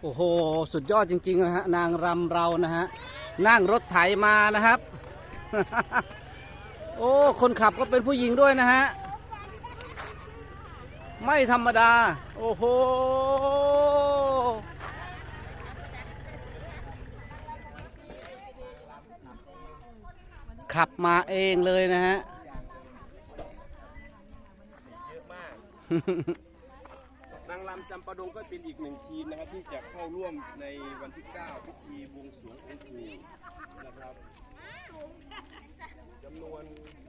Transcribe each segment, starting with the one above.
โอ้โห สุดยอดจริงๆนะฮะนางรำเรานะฮะนั่งรถไถมานะครับ โอ้ คนขับก็เป็นผู้หญิงด้วยนะฮะ ไม่ธรรมดา โอ้โห ขับมาเองเลยนะฮะ เยอะมจำปาดงก็เป็นอีกหนึ่งทีมนะครับที่จะเข้าร่วมในวันที่9พิธีบวงสรวงองค์ปู่นะครับจำนวน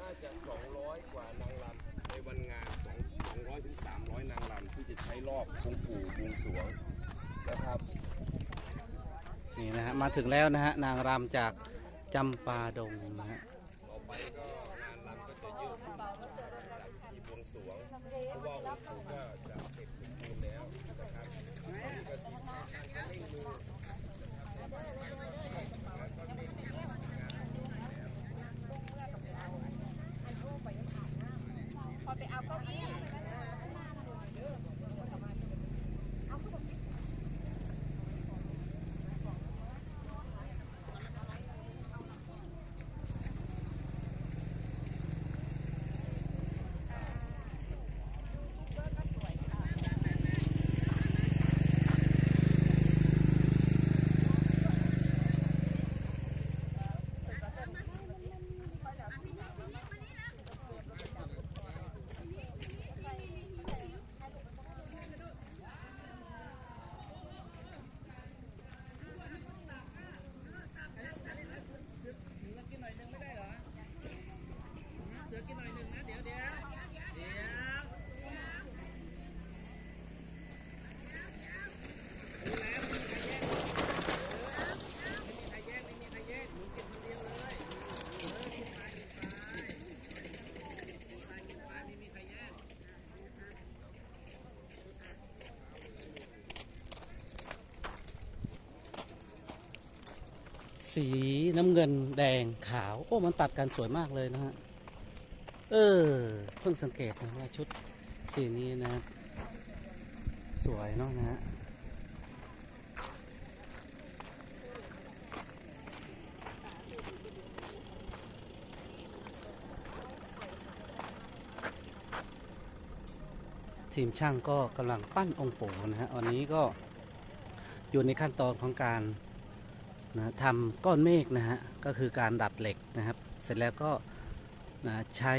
น่าจะ 200 กว่านางรำในวันงาน2 200ถึง300 นางรำที่จะใช้รอบองค์ปู่บวงสรวงนะครับนี่นะฮะมาถึงแล้วนะฮะนางรำจากจำปาดงนะฮะต่อไปก็งานรำก็จะเยอะขึ้นจากพิธีบวงสรวงเพราะว่าองค์ปู่ก็จะเสร็จสมบูรณ์แล้วนะครับตอนนี้ก็ทีมงานก็เร่งมือ พอไปเอาเก้าอี้ สีน้ำเงินแดงขาว โอ้ มันตัดกันสวยมากเลยนะฮะ เออ เพิ่งสังเกตนะว่าชุดสีนี้นะ สวยเนาะนะฮะทีมช่างก็กำลังปั้นองค์ปู่นะฮะ วันนี้ก็อยู่ในขั้นตอนของการ นะทำก้อนเมฆนะฮะก็คือการดัดเหล็กนะครับ เสร็จแล้วก็นะใช้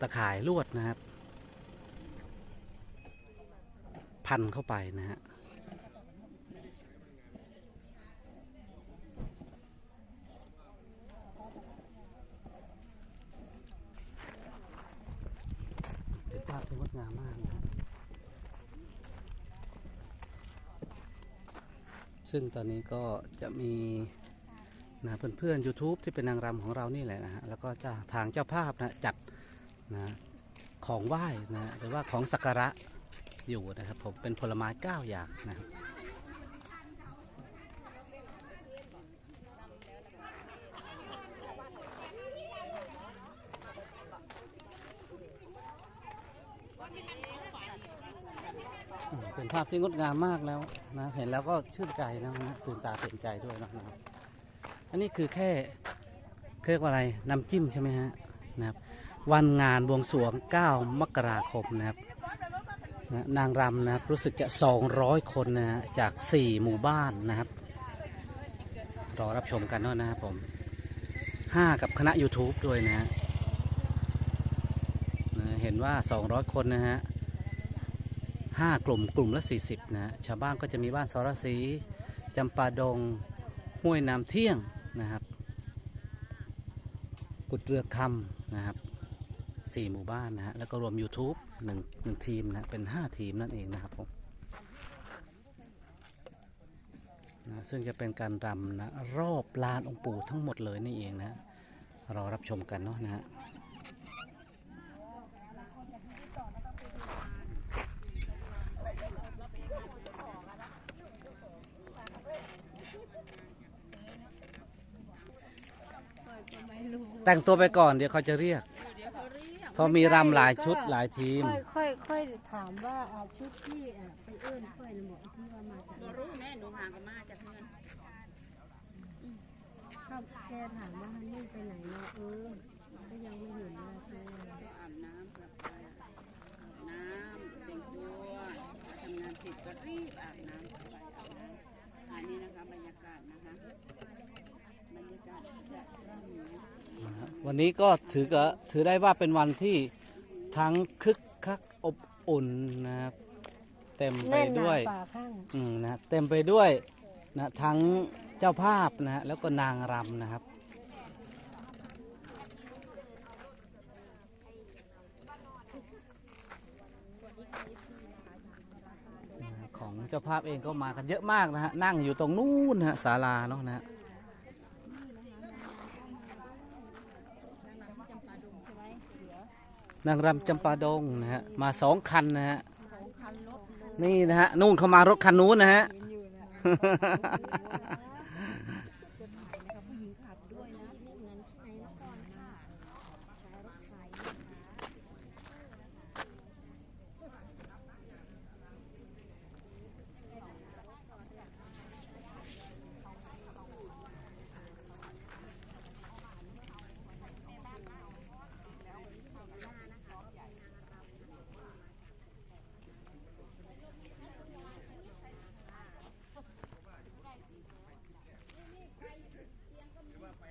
ตะข่ายลวดนะครับ พันเข้าไปนะฮะเป็นภาพที่งดงามมากนะฮะ ซึ่งตอนนี้ก็จะมีนะเพื่อนๆ YouTube ที่เป็นนางรำของเรานี่แหละนะฮะแล้วก็จะทางเจ้าภาพนะจัดนะของไหว้นะหรือว่าของสักการะอยู่นะครับผมเป็นผลไม้เก้าอย่างนะครับ เป็นภาพที่งดงามมากแล้วนะเห็นแล้วก็ชื่นใจนะฮะตื่นตาตื่นใจด้วยนะครับอันนี้คือแค่เรียกว่าอะไรน้ำจิ้มใช่ไหมฮะนะครับ วันงานบวงสรวง 9 มกราคมนะครับนะนางรำนะครับรู้สึกจะ 200 คนนะฮะจาก 4 หมู่บ้านนะครับ รอรับชมกันเนาะนะครับผม 5 กับคณะ YouTube ด้วยนะฮะนะเห็นว่า 200 คนนะฮะ ห้ากลุ่มกลุ่มละ 40นะฮะชาวบ้านก็จะมีบ้านสรศรีจำปาดงห้วยน้ำเที่ยงนะครับ กุดเรือคำนะครับสี่หมู่บ้านนะฮะแล้วก็รวม YouTube หนึ่งหนึ่งทีมนะเป็น 5 ทีมนั่นเองนะครับผมนะซึ่งจะเป็นการรำนะรอบลานองค์ปู่ทั้งหมดเลยนี่เองนะรอรับชมกันเนาะนะฮะ แต่งตัวไปก่อนเดี๋ยวเขาจะเรียกเดี๋ยวเขาเรียก เพราะมีรำหลายชุดหลายทีม ค่อยค่อยค่อยถามว่าอ่าชุดที่อะไปเอื้อนค่อยนะบอกที่ว่ามาจากบ่รู้แม่หนูห่างกันมาจากเงินข้าแกถามว่าฮันนี่ไปไหนเนาะเออก็ยังไม่เห็นเลยเออก็อาบน้ำกลับไปอาบน้ำแต่งตัวทำงานเสร็จก็รีบอาบน้ำกลับไปอาบน้ำอันนี้นะคะบรรยากาศนะคะ บรรยากาศจะร่ำรวย วันนี้ก็ถือก็ถือได้ว่าเป็นวันที่ทั้งคึกคักอบอุ่นนะครับเต็มไปแน่นหนาด้วยป่าข้าง อืมนะเต็มไปด้วยนะทั้งเจ้าภาพนะฮะแล้วก็นางรำนะครับ ของเจ้าภาพเองก็มากันเยอะมากนะฮะนั่งอยู่ตรงนู้นนะฮะศาลาเนาะนะฮะ นางรำจำปาดงนะฮะมาสองคันนะฮะนี่นะฮะนู่นเขามารถคันนู้นนะฮะ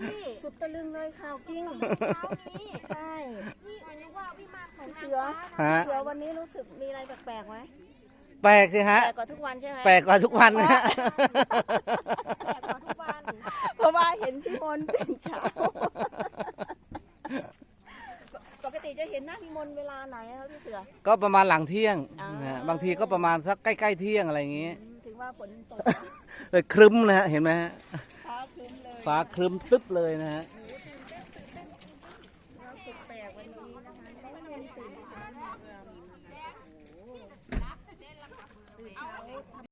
พี่สุดตะลึงเลยข่าวจริงเช้านี้ใช่พี่นึกว่าวิมานของเสือฮะ เสือวันนี้รู้สึกมีอะไรแปลกๆไหมแปลกสิฮะแปลกกว่าทุกวันใช่ไหมแปลกกว่าทุกวันนะฮะ แปลกกว่าทุกวันเพราะว่าเห็นพี่มนต์ตื่นเช้า ปกติจะเห็นหน้าพี่มนต์เวลาไหนครับพี่เสือ ก็ประมาณหลังเที่ยงอ่าน นะฮะบางทีก็ประมาณสักใกล้ๆเที่ยงอะไรอย่างงี้ อืมถึงว่าฝนตกเลยครึ้มนะฮะ เห็นไหมฮะ ฟ้าครึ้มตึ๊บเลยนะฮะ